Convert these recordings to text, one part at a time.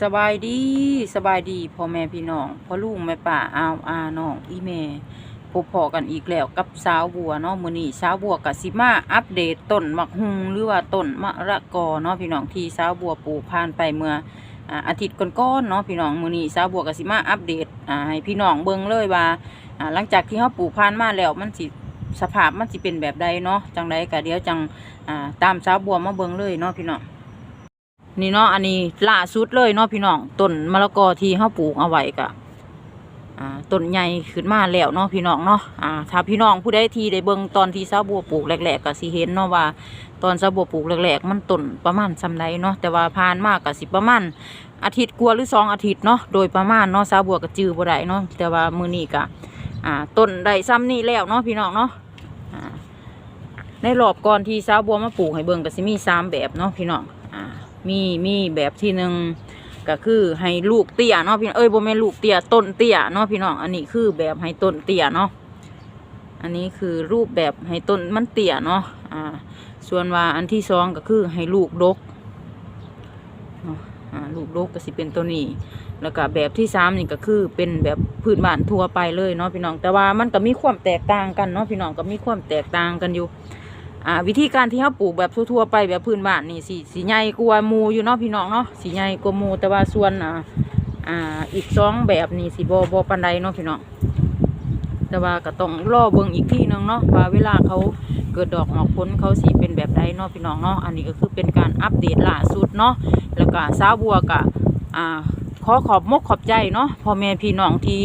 สบายดีสบายดีพ่อแม่พี่น้องพ่อลุงแม่ป่าอาวอาน้องอีแม่พบพอกันอีกแล้วกับสาวบัวเนาะมือนี้สาวบัวกับสิมาอัปเดตต้นมักฮุงหรือว่าต้นมะระกอเนาะพี่น้องที่สาวบัวปลูกผ่านไปเมื่ออาทิตย์ก่อนๆเนาะพี่น้องมือนี้สาวบัวกับสิมาอัปเดตให้พี่น้องเบิ่งเลยว่าหลังจากที่เฮาปลูกผ่านมาแล้วมันสิสภาพมันสิเป็นแบบใดเนาะจังใดก็เดี๋ยวจังตามสาวบัวมาเบิ่งเลยเนาะพี่น้อง นี่เนาะอันนี้ล่าสุดเลยเนาะพี่น้องต้นมะละกอที่เฮาปลูกเอาไว้กะอ่าต้นใหญ่ขึ้นมาแล้วเนาะพี่น้องเนาะอ่าถ้าพี่น้องผู้ใดที่ได้เบิ่งตอนที่ซาบัวปลูกแรกๆก็สิเห็นเนาะว่า ตอนซาบัวปลูกแรกๆ มันต้นประมาณซำใดเนาะแต่ว่าผ่านมากก็สิประมาณอาทิตย์กว่าหรือสองอาทิตย์เนาะโดยประมาณเนาะซาบัวก็จื้อบ่ได้เนาะแต่ว่ามื้อนี้ก็อ่าต้นได้ซ้ำนี่แล้วเนาะพี่น้องเนาะอ่าในรอบก่อนที่ซาบัวมาปลูกให้เบิ่งก็สิมีสามแบบเนาะพี่น้อง มีมีแบบที่หนึ่งก็คือให้ลูกเตี้ยเนาะพี่เอ้ยบ่แม่ลูกเตี้ยต้นเตี้ยเนาะพี่น้องอันนี้คือแบบให้ต้นเตี้ยเนาะอันนี้คือรูปแบบให้ต้นมันเตี้ยเนาะอ่า ส่วนว่าอันที่สองก็คือให้ลูกดกเนาะอ่าลูกดกก็สิเป็นตัวนี้ แล้วก็แบบที่สามนี่ก็คือเป็นแบบพื้นบ้านทั่วไปเลยเนาะพี่น้องแต่ว่ามันก็มีความแตกต่างกันเนาะพี่น้องก็มีความแตกต่างกันอยู่ อ่าวิธีการที่เขาปลูกแบบทั่วๆไปแบบพื้นบ้านนี่สีสีใหญ่กว่ามูอยู่เนาะพี่น้องเนาะสีใหญ่กว่ามูแต่ว่าส่วนอ่าอ่าอีกสองแบบนี่สีบอบปันไดเนาะพี่น้องแต่ว่าก็ต้องรอเบิ่งอีกที่นึงเนาะว่าเวลาเขาเกิดดอกออกผลเขาสีเป็นแบบใดเนาะพี่น้องเนาะอันนี้ก็คือเป็นการอัปเดตล่าสุดเนาะแล้วก็สาวบัวกะอ่า ขอขอบมกขอบใจเนาะพ่อแม่พี่น้องที่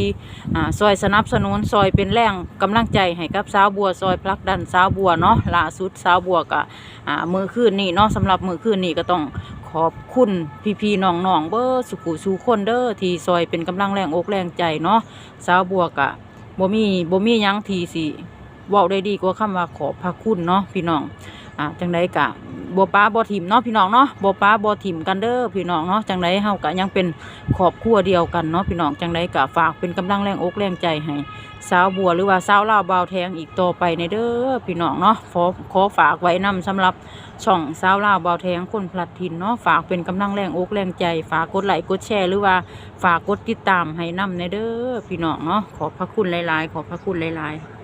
ซอยสนับสนุนซอยเป็นแรงกำลังใจให้กับสาวบัวซอยพลักดันสาวบัวเนาะล่าสุดสาวบัวกะอ่ามือคืนนี่เนาะสำหรับมือคืนนี่ก็ต้องขอบคุณพี่พี่น้องน้องเบอร์สุขุสูคนเด้อที่ซอยเป็นกำลังแรงอกแรงใจเนาะสาวบัวกะบ่มีบ่มียังทีสิเว้าได้ดีกว่าคำว่าขอบพระคุณเนาะพี่น้องอ่าจังไดกะ บ่ป้าบ่ถิ่มเนาะพี่น้องเนาะบ่ป้าบ่ถิ่มกันเด้อพี่น้องเนาะจังไดเฮาก็ยังเป็นครอบครัวเดียวกันเนาะพี่น้องจังไดก็ฝากเป็นกำลังแรงอกแรงใจให้สาวบัวหรือว่าสาวลาวบาวแทงอีกต่อไปในเด้อพี่น้องเนาะขอขอฝากไว้นำสำหรับช่องสาวลาวบาวแทงคนพลัดถิ่นเนาะฝากเป็นกำลังแรงอกแรงใจ ฝากกดไลค์กดแชร์หรือว่าฝากกดติดตามให้นำในเด้อพี่น้องเนาะขอบพระคุณหลาย ๆ ขอบพระคุณหลาย ๆ